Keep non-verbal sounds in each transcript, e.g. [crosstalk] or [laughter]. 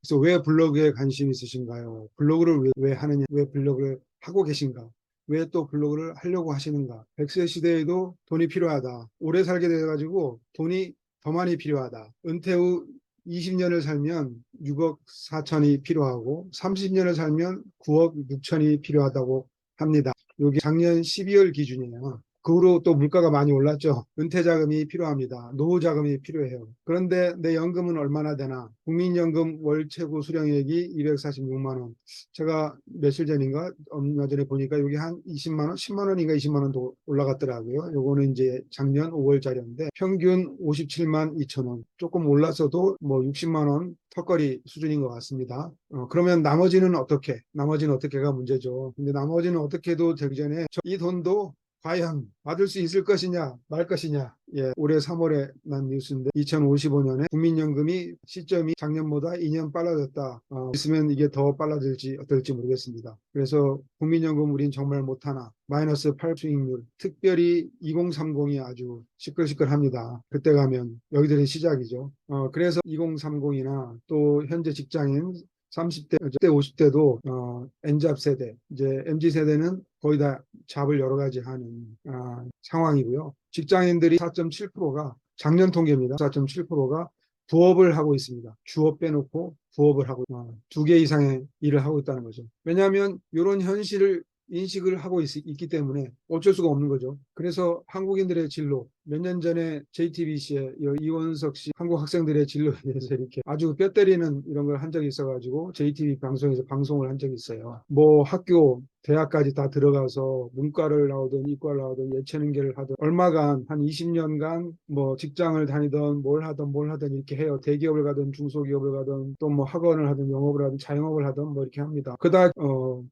그래서 왜 블로그에 관심이 있으신가요? 블로그를 왜, 왜 하느냐? 왜 블로그를 하고 계신가? 왜 또 블로그를 하려고 하시는가? 100세 시대에도 돈이 필요하다. 오래 살게 돼가지고 돈이 더 많이 필요하다. 은퇴 후 20년을 살면 6억 4천이 필요하고 30년을 살면 9억 6천이 필요하다고 합니다. 여기 작년 12월 기준이에요. 그 후로 또 물가가 많이 올랐죠. 은퇴 자금이 필요합니다. 노후 자금이 필요해요. 그런데 내 연금은 얼마나 되나? 국민연금 월 최고 수령액이 246만 원. 제가 며칠 전인가 얼마 전에 보니까 여기 한 20만 원, 10만 원인가 20만 원도 올라갔더라고요. 요거는 이제 작년 5월짜리인데 평균 57만 2천 원. 조금 올랐어도 뭐 60만 원 턱걸이 수준인 것 같습니다. 어, 그러면 나머지는 어떻게? 나머지는 어떻게가 문제죠. 근데 나머지는 어떻게 해도 되기 전에 저- 이 돈도 과연 받을 수 있을 것이냐 말 것이냐. 예, 올해 3월에 난 뉴스인데 2055년에 국민연금이 시점이 작년보다 2년 빨라졌다. 어, 있으면 이게 더 빨라질지 어떨지 모르겠습니다. 그래서 국민연금 우린 정말 못하나. 마이너스 8 수익률. 특별히 2030이 아주 시끌시끌합니다. 그때 가면 여기들이 시작이죠. 어, 그래서 2030이나 또 현재 직장인 30대, 50대도 어, N잡 세대, 이제 MZ 세대는 거의 다 잡을 여러 가지 하는 아, 상황이고요. 직장인들이 4.7%가 작년 통계입니다. 4.7%가 부업을 하고 있습니다. 주업 빼놓고 부업을 하고 어, 두개 이상의 일을 하고 있다는 거죠. 왜냐하면 이런 현실을 인식을 하고 있, 기 때문에 어쩔 수가 없는 거죠. 그래서 한국인들의 진로, 몇 년 전에 JTBC의 이원석 씨 한국 학생들의 진로에 대해서 이렇게 아주 뼈 때리는 이런 걸 한 적이 있어가지고 JTB 방송에서 방송을 한 적이 있어요. 뭐 학교, 대학까지 다 들어가서 문과를 나오든 이과를 나오든 예체능계를 하든 얼마간 한 20년간 뭐 직장을 다니던 뭘 하든 뭘 하든 이렇게 해요. 대기업을 가든 중소기업을 가든 또 뭐 학원을 하든 영업을 하든 자영업을 하든 뭐 이렇게 합니다. 그다 어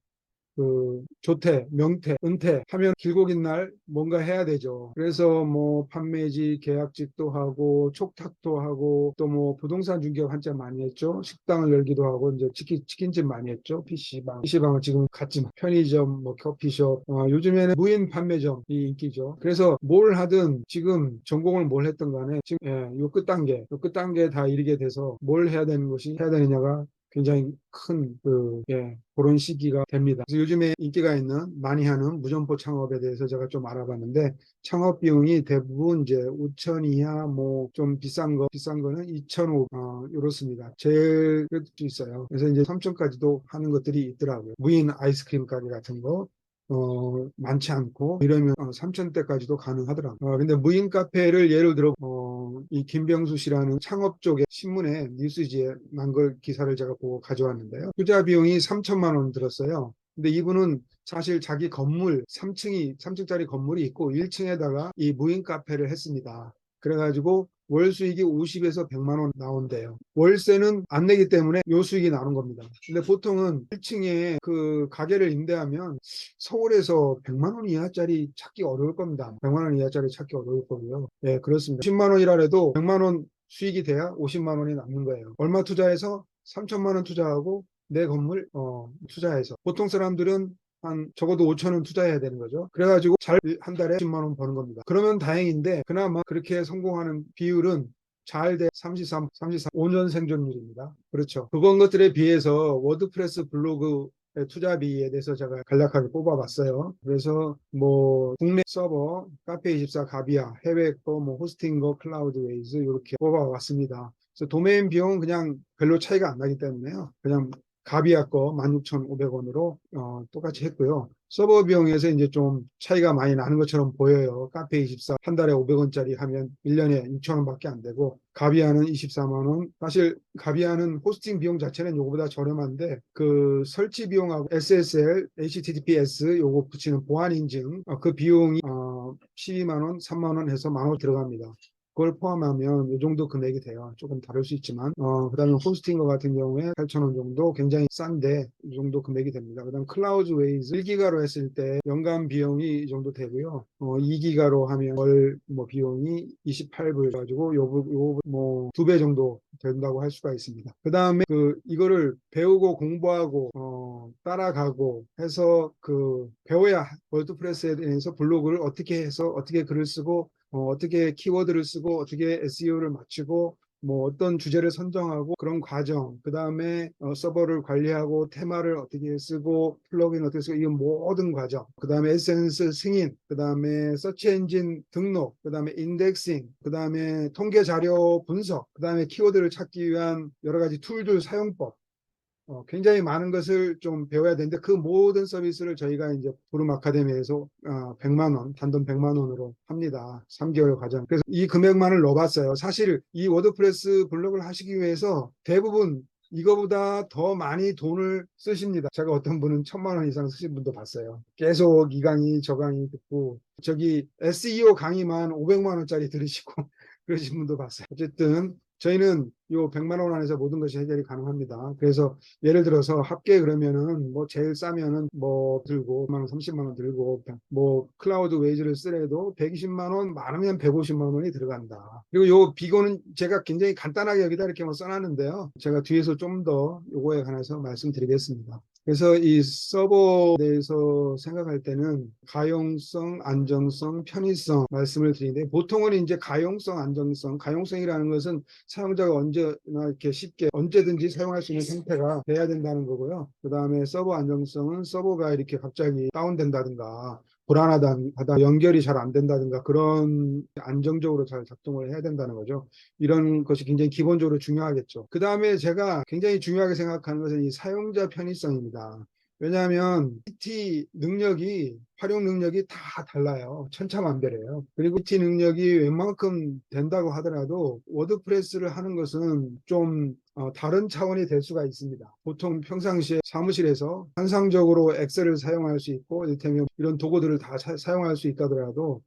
그 조퇴, 명퇴, 은퇴 하면 길고 긴 날 뭔가 해야 되죠. 그래서 뭐 판매지, 계약직도 하고 촉탁도 하고 또 뭐 부동산 중개업 한참 많이 했죠. 식당을 열기도 하고 이제 치킨 치킨집 많이 했죠. PC방, PC방은 지금 갔지만 편의점, 뭐 커피숍, 어, 요즘에는 무인 판매점이 인기죠. 그래서 뭘 하든 지금 전공을 뭘 했던 간에 지금 예, 요 끝 단계, 요 끝 단계에 다 이르게 돼서 뭘 해야 되는 것이 해야 되느냐가 굉장히 큰, 그, 예, 그런 시기가 됩니다. 그래서 요즘에 인기가 있는, 많이 하는 무점포 창업에 대해서 제가 좀 알아봤는데, 창업 비용이 대부분 이제 5천 이하, 뭐, 좀 비싼 거, 비싼 거는 2,500, 어, 이렇습니다. 제일 그래도 있어요. 그래서 이제 3천까지도 하는 것들이 있더라고요. 무인 아이스크림 가게 같은 거, 어, 많지 않고, 이러면 어, 3천대까지도 가능하더라고요. 어, 근데 무인 카페를 예를 들어, 어, 이 김병수 씨라는 창업 쪽의 신문에 뉴스지에 난 걸 기사를 제가 보고 가져왔는데요. 투자 비용이 3천만 원 들었어요. 근데 이분은 사실 자기 건물 3층이 3층짜리 건물이 있고 1층에다가 이 무인 카페를 했습니다. 그래가지고 월 수익이 50에서 100만 원 나온대요. 월세는 안 내기 때문에 요 수익이 나오는 겁니다. 근데 보통은 1층에 그 가게를 임대하면 서울에서 100만 원 이하짜리 찾기 어려울 겁니다. 100만 원 이하짜리 찾기 어려울 거고요. 예, 그렇습니다. 10만 원이라 해도 100만 원 수익이 돼야 50만 원이 남는 거예요. 얼마 투자해서 3천만 원 투자하고 내 건물 어, 투자해서 보통 사람들은 한 적어도 5천 원 투자해야 되는 거죠. 그래가지고 잘 한 달에 10만 원 버는 겁니다. 그러면 다행인데 그나마 그렇게 성공하는 비율은 잘돼 33, 33, 5년 생존율입니다. 그렇죠. 그건 것들에 비해서 워드프레스 블로그 투자비에 대해서 제가 간략하게 뽑아봤어요. 그래서 뭐 국내 서버, 카페24, 가비아, 해외 거, 뭐 호스팅 거, 클라우드웨이즈 이렇게 뽑아봤습니다. 그래서 도메인 비용은 그냥 별로 차이가 안 나기 때문에요. 그냥 가비아 거 16,500원으로 어, 똑같이 했고요. 서버 비용에서 이제 좀 차이가 많이 나는 것처럼 보여요. 카페24 한 달에 500원짜리 하면 1년에 6,000원밖에 안 되고 가비아는 24만 원. 사실 가비아는 호스팅 비용 자체는 요거보다 저렴한데 그 설치 비용하고 SSL, HTTPS 요거 붙이는 보안 인증 어, 그 비용이 어, 12만 원, 3만 원 해서 만원 들어갑니다. 그걸 포함하면 이 정도 금액이 돼요. 조금 다를 수 있지만 어, 그 다음에 호스팅거 같은 경우에 8,000원 정도 굉장히 싼데 이 정도 금액이 됩니다. 그 다음 클라우드 웨이즈 1기가로 했을 때 연간 비용이 이 정도 되고요. 어, 2기가로 하면 월 뭐 비용이 28불 가지고 요뭐두 배 정도 된다고 할 수가 있습니다. 그 다음에 그 이거를 배우고 공부하고 어, 따라가고 해서 그 배워야 월드프레스에 대해서 블로그를 어떻게 해서 어떻게 글을 쓰고 어, 떻게 키워드를 쓰고 어떻게 SEO를 맞추고 뭐 어떤 주제를 선정하고 그런 과정, 그 다음에 서버를 관리하고 테마를 어떻게 쓰고 플러그인 어떻게 쓰고 이런 모든 과정, 그 다음에 에센스 승인, 그 다음에 서치 엔진 등록, 그 다음에 인덱싱, 그 다음에 통계 자료 분석, 그 다음에 키워드를 찾기 위한 여러 가지 툴들 사용법, 어, 굉장히 많은 것을 좀 배워야 되는데 그 모든 서비스를 저희가 이제 부름 아카데미에서 어, 100만 원, 단돈 100만 원으로 합니다. 3개월 과정. 그래서 이 금액만을 넣어봤어요. 사실 이 워드프레스 블록을 하시기 위해서 대부분 이거보다 더 많이 돈을 쓰십니다. 제가 어떤 분은 천만 원 이상 쓰신 분도 봤어요. 계속 이 강의 저 강의 듣고 저기 SEO 강의만 500만 원짜리 들으시고 [laughs] 그러신 분도 봤어요. 어쨌든 저희는 요 100만 원 안에서 모든 것이 해결이 가능합니다. 그래서 예를 들어서 합계 그러면은 뭐 제일 싸면은 뭐 들고 5만 원, 30만 원 들고 뭐 클라우드 웨이즈를 쓰래도 120만 원 많으면 150만 원이 들어간다. 그리고 요 비고는 제가 굉장히 간단하게 여기다 이렇게 뭐 써놨는데요. 제가 뒤에서 좀 더 요거에 관해서 말씀드리겠습니다. 그래서 이 서버에 대해서 생각할 때는 가용성, 안정성, 편의성 말씀을 드리는데 보통은 이제 가용성, 안정성, 가용성이라는 것은 사용자가 언제나 이렇게 쉽게 언제든지 사용할 수 있는 상태가 돼야 된다는 거고요. 그 다음에 서버 안정성은 서버가 이렇게 갑자기 다운된다든가 불안하다, 연결이 잘 안 된다든가 그런 안정적으로 잘 작동을 해야 된다는 거죠. 이런 것이 굉장히 기본적으로 중요하겠죠. 그 다음에 제가 굉장히 중요하게 생각하는 것은 이 사용자 편의성입니다. 왜냐하면 PT 능력이 활용 능력이 다 달라요. 천차만별이에요. 그리고 PT 능력이 웬만큼 된다고 하더라도 워드프레스를 하는 것은 좀 어, 다른 차원이 될 수가 있습니다. 보통 평상시에 사무실에서 환상적으로 엑셀을 사용할 수 있고 이를테면 이런 도구들을 다 사, 사용할 수 있다더라도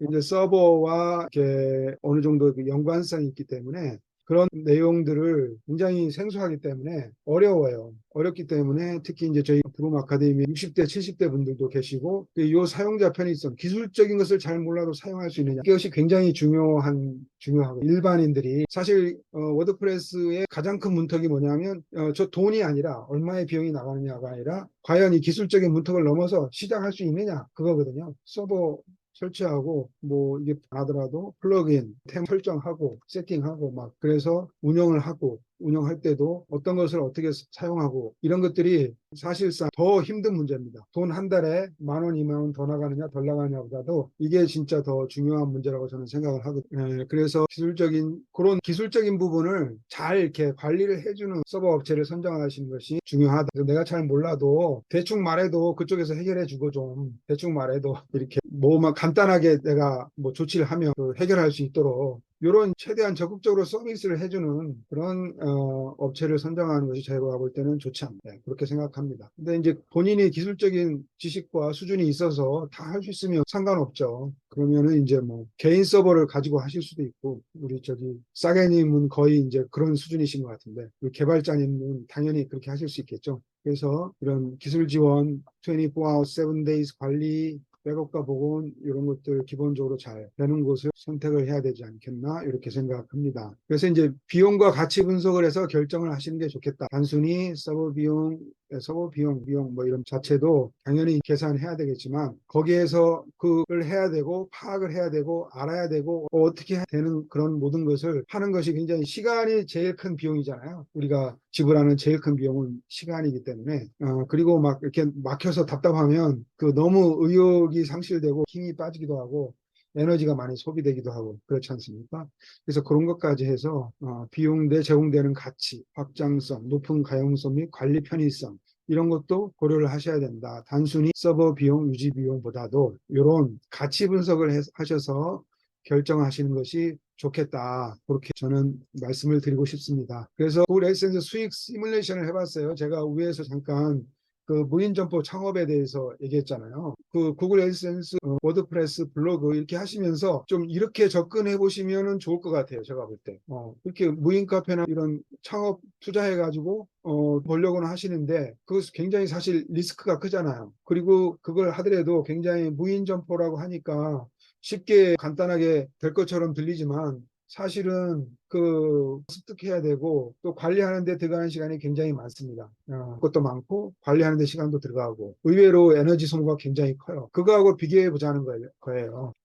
이제 서버와 이렇게 어느 정도 그 연관성이 있기 때문에 그런 내용들을 굉장히 생소하기 때문에 어려워요. 어렵기 때문에 특히 이제 저희 브룸 아카데미 60대, 70대 분들도 계시고 이 사용자 편의성, 기술적인 것을 잘 몰라도 사용할 수 있느냐 이것이 굉장히 중요한 중요하고 일반인들이 사실 어, 워드프레스의 가장 큰 문턱이 뭐냐면 어, 저 돈이 아니라 얼마의 비용이 나가느냐가 아니라 과연 이 기술적인 문턱을 넘어서 시작할 수 있느냐 그거거든요. 서버 설치하고 뭐 이게 하더라도 플러그인 템 설정하고 세팅하고 막 그래서 운영을 하고 운영할 때도 어떤 것을 어떻게 사용하고 이런 것들이 사실상 더 힘든 문제입니다. 돈 한 달에 만 원, 이만 원 더 나가느냐 덜 나가느냐보다도 이게 진짜 더 중요한 문제라고 저는 생각을 하거든요. 예, 그래서 기술적인 그런 기술적인 부분을 잘 이렇게 관리를 해주는 서버 업체를 선정하시는 것이 중요하다. 내가 잘 몰라도 대충 말해도 그쪽에서 해결해 주고 좀 대충 말해도 이렇게 뭐만 간단하게 내가 뭐 조치를 하면 그 해결할 수 있도록 이런 최대한 적극적으로 서비스를 해주는 그런 어, 업체를 선정하는 것이 제가 볼 때는 좋지 않다 네, 그렇게 생각합니다. 근데 이제 본인이 기술적인 지식과 수준이 있어서 다 할 수 있으면 상관없죠. 그러면은 이제 뭐 개인 서버를 가지고 하실 수도 있고 우리 저기 싸게님은 거의 이제 그런 수준이신 것 같은데 개발자님은 당연히 그렇게 하실 수 있겠죠. 그래서 이런 기술 지원 24hour 7days 관리 백업과 복원 이런 것들 기본적으로 잘 되는 곳을 선택을 해야 되지 않겠나 이렇게 생각합니다. 그래서 이제 비용과 가치 분석을 해서 결정을 하시는 게 좋겠다. 단순히 서버 비용, 서버 비용, 비용 뭐 이런 자체도 당연히 계산해야 되겠지만 거기에서 그걸 해야 되고 파악을 해야 되고 알아야 되고 어떻게 되는 그런 모든 것을 하는 것이 굉장히 시간이 제일 큰 비용이잖아요. 우리가 지불하는 제일 큰 비용은 시간이기 때문에 어, 그리고 막 이렇게 막혀서 답답하면 그 너무 의욕이 상실되고 힘이 빠지기도 하고 에너지가 많이 소비되기도 하고 그렇지 않습니까? 그래서 그런 것까지 해서 어, 비용 대 제공되는 가치, 확장성, 높은 가용성 및 관리 편의성 이런 것도 고려를 하셔야 된다. 단순히 서버 비용, 유지 비용보다도 이런 가치 분석을 해, 하셔서 결정하시는 것이 좋겠다. 그렇게 저는 말씀을 드리고 싶습니다. 그래서 구글 에센스 수익 시뮬레이션을 해봤어요. 제가 위에서 잠깐 그 무인 점포 창업에 대해서 얘기했잖아요. 그 구글 에센스 어, 워드프레스 블로그 이렇게 하시면서 좀 이렇게 접근해 보시면은 좋을 것 같아요. 제가 볼 때. 어, 이렇게 무인 카페나 이런 창업 투자해 가지고 어, 보려고는 하시는데 그것 굉장히 사실 리스크가 크잖아요. 그리고 그걸 하더라도 굉장히 무인 점포라고 하니까 쉽게 간단하게 될 것처럼 들리지만 사실은 그 습득해야 되고 또 관리하는데 들어가는 시간이 굉장히 많습니다. 어, 그것도 많고 관리하는데 시간도 들어가고 의외로 에너지 소모가 굉장히 커요. 그거하고 비교해 보자는 거예요.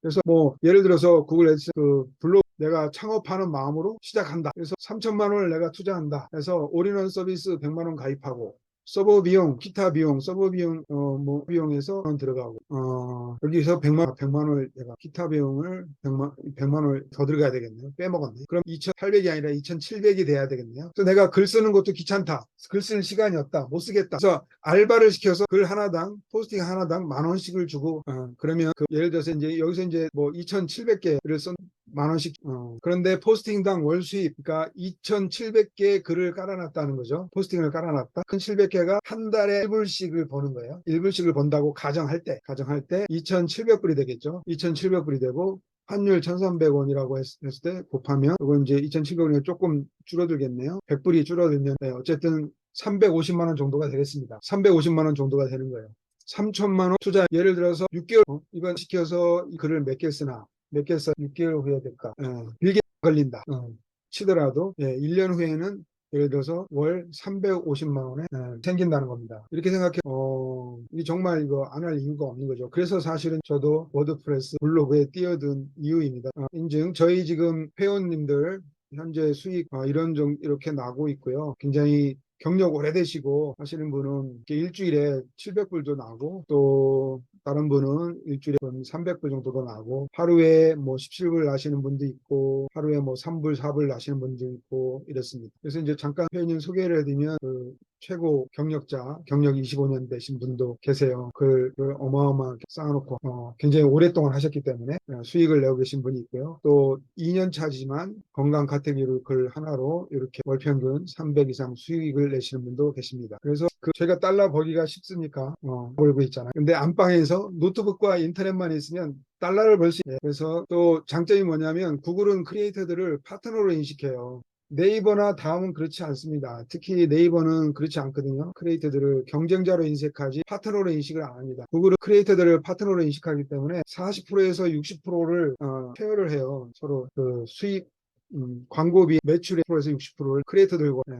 그래서 뭐 예를 들어서 구글 애드 그 블로그 내가 창업하는 마음으로 시작한다. 그래서 3천만 원을 내가 투자한다. 그래서 올인원 서비스 100만 원 가입하고 서버 비용, 기타 비용, 서버 비용, 어, 뭐, 비용에서 원 들어가고, 어, 여기서 100만, 100만 원을 내가, 기타 비용을 100만, 100만 원을 더 들어가야 되겠네요. 빼먹었네. 그럼 2,800이 아니라 2,700이 돼야 되겠네요. 그래서 내가 글 쓰는 것도 귀찮다. 글쓸 시간이 없다. 못 쓰겠다. 그래서 알바를 시켜서 글 하나당, 포스팅 하나당 만 원씩을 주고, 어, 그러면 그 예를 들어서 이제 여기서 이제 뭐 2,700개를 쓴 만 원씩. 어, 그런데 포스팅당 월 수입, 그러니까 2,700개 글을 깔아놨다는 거죠. 포스팅을 깔아놨다. 큰 700개가 한 달에 1불씩을 버는 거예요. 1불씩을 번다고 가정할 때, 가정할 때 2,700불이 되겠죠. 2,700불이 되고 환율 1,300원이라고 했, 을때 곱하면 이건 이제 2,700원이 조금 줄어들겠네요. 100불이 줄어들면 네, 어쨌든 350만 원 정도가 되겠습니다. 350만 원 정도가 되는 거예요. 3천만 원 투자 예를 들어서 6개월 어, 이번 시켜서 이 글을 몇 개 쓰나 몇개써 6개월 후에 될까 어, 길게 걸린다 어, 치더라도 예, 1년 후에는 예를 들어서 월 350만 원에 예, 생긴다는 겁니다. 이렇게 생각해 어, 이 정말 이거 안 할 이유가 없는 거죠. 그래서 사실은 저도 워드프레스 블로그에 뛰어든 이유입니다. 어, 인증 저희 지금 회원님들 현재 수익 어, 이런 정 이렇게 나고 있고요. 굉장히 경력 오래되시고 하시는 분은 일주일에 700불도 나고 또 다른 분은 일주일에 300불 정도도 나고 하루에 뭐 17불 나시는 분도 있고 하루에 뭐 3불 4불 나시는 분도 있고 이렇습니다. 그래서 이제 잠깐 회원님 소개를 해드리면 그 최고 경력자 경력 25년 되신 분도 계세요. 그걸 어마어마하게 쌓아놓고 어, 굉장히 오랫동안 하셨기 때문에 어, 수익을 내고 계신 분이 있고요. 또 2년 차지만 건강 카테고리 글 하나로 이렇게 월 평균 300 이상 수익을 내시는 분도 계십니다. 그래서 그 제가 달러 벌기가 쉽으니까 어, 벌고 있잖아요. 근데 안방에서 노트북과 인터넷만 있으면 달러를 벌 수 있어요. 그래서 또 장점이 뭐냐면 구글은 크리에이터들을 파트너로 인식해요. 네이버나 다음은 그렇지 않습니다. 특히 네이버는 그렇지 않거든요. 크리에이터들을 경쟁자로 인식하지 파트너로 인식을 안 합니다. 구글은 크리에이터들을 파트너로 인식하기 때문에 40%에서 60%를 어, 쉐어를 해요. 서로 그 수익 음, 광고비 매출의 10%에서 60%를 크리에이터들과 예.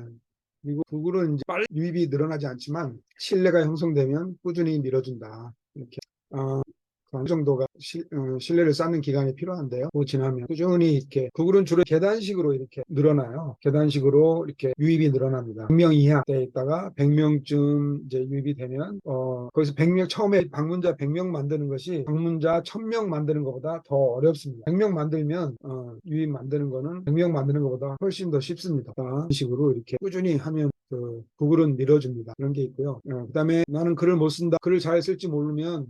그리고 구글은 이제 빨리 유입이 늘어나지 않지만 신뢰가 형성되면 꾸준히 밀어준다. 이렇게 어, 어느 정도가 시- 어, 신뢰를 쌓는 기간이 필요한데요. 그 지나면 꾸준히 이렇게 구글은 주로 계단식으로 이렇게 늘어나요. 계단식으로 이렇게 유입이 늘어납니다. 100명 이하에 있다가 100명쯤 이제 유입이 되면 어 거기서 100명 처음에 방문자 100명 만드는 것이 방문자 1000명 만드는 것보다 더 어렵습니다. 100명 만들면 어, 유입 만드는 거는 100명 만드는 것보다 훨씬 더 쉽습니다. 그런 식으로 이렇게 꾸준히 하면 그 구글은 밀어줍니다. 그런 게 있고요. 어, 그 다음에 나는 글을 못 쓴다. 글을 잘 쓸지 모르면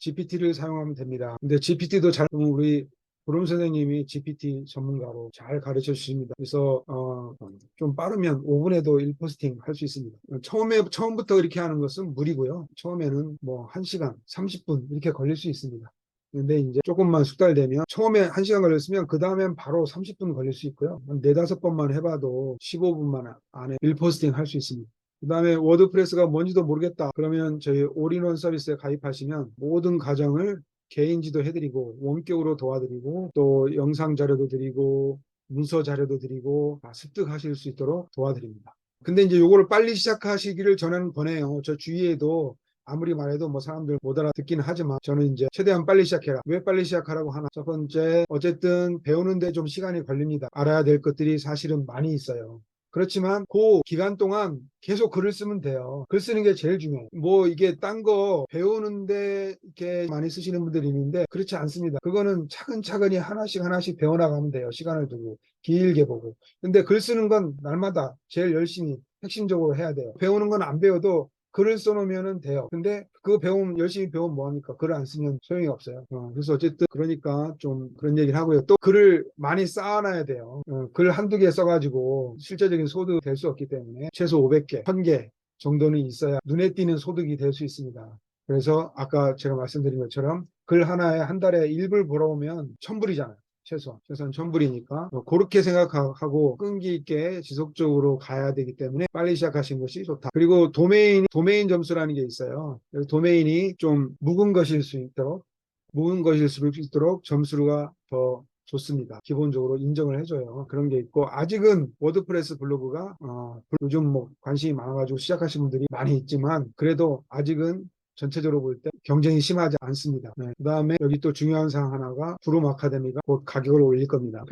GPT를 사용하면 됩니다. 근데 GPT도 잘 그럼 우리 보름 선생님이 GPT 전문가로 잘 가르쳐 주십니다. 그래서 어, 좀 빠르면 5분에도 1포스팅 할 수 있습니다. 처음에 처음부터 이렇게 하는 것은 무리고요. 처음에는 뭐 1시간, 30분 이렇게 걸릴 수 있습니다. 근데 이제 조금만 숙달되면 처음에 1시간 걸렸으면 그 다음엔 바로 30분 걸릴 수 있고요. 한 4, 5번만 해봐도 15분만 안에 1포스팅 할 수 있습니다. 그 다음에 워드프레스가 뭔지도 모르겠다. 그러면 저희 올인원 서비스에 가입하시면 모든 과정을 개인 지도 해드리고 원격으로 도와드리고 또 영상 자료도 드리고 문서 자료도 드리고 다 습득하실 수 있도록 도와드립니다. 근데 이제 요거를 빨리 시작하시기를 저는 권해요. 저 주위에도 아무리 말해도 뭐 사람들 못 알아듣기는 하지만 저는 이제 최대한 빨리 시작해라. 왜 빨리 시작하라고 하나? 첫 번째, 어쨌든 배우는데 좀 시간이 걸립니다. 알아야 될 것들이 사실은 많이 있어요. 그렇지만 그 기간 동안 계속 글을 쓰면 돼요. 글 쓰는 게 제일 중요해요. 뭐 이게 딴 거 배우는데 이렇게 많이 쓰시는 분들이 있는데 그렇지 않습니다. 그거는 차근차근히 하나씩 하나씩 배워나가면 돼요. 시간을 두고 길게 보고. 근데 글 쓰는 건 날마다 제일 열심히 핵심적으로 해야 돼요. 배우는 건 안 배워도 글을 써놓으면 돼요. 근데 그거 배우면 열심히 배우면 뭐합니까? 글을 안 쓰면 소용이 없어요. 어, 그래서 어쨌든 그러니까 좀 그런 얘기를 하고요. 또 글을 많이 쌓아놔야 돼요. 어, 글 한두 개 써가지고 실제적인 소득이 될 수 없기 때문에 최소 500개, 1000개 정도는 있어야 눈에 띄는 소득이 될 수 있습니다. 그래서 아까 제가 말씀드린 것처럼 글 하나에 한 달에 1불 벌어오면 1000불이잖아요. 최소 최소한 1000불이니까 어, 그렇게 생각하고 끈기 있게 지속적으로 가야 되기 때문에 빨리 시작하신 것이 좋다. 그리고 도메인 도메인 점수라는 게 있어요. 도메인이 좀 묵은 것일 수 있도록 묵은 것일 수 있도록 점수가 더 좋습니다. 기본적으로 인정을 해줘요. 그런 게 있고 아직은 워드프레스 블로그가 어, 요즘 뭐 관심이 많아가지고 시작하신 분들이 많이 있지만 그래도 아직은 전체적으로 볼 때 경쟁이 심하지 않습니다. 그 다음에 여기 또 중요한 사항 하나가 브룸 아카데미가 곧 가격을 올릴 겁니다.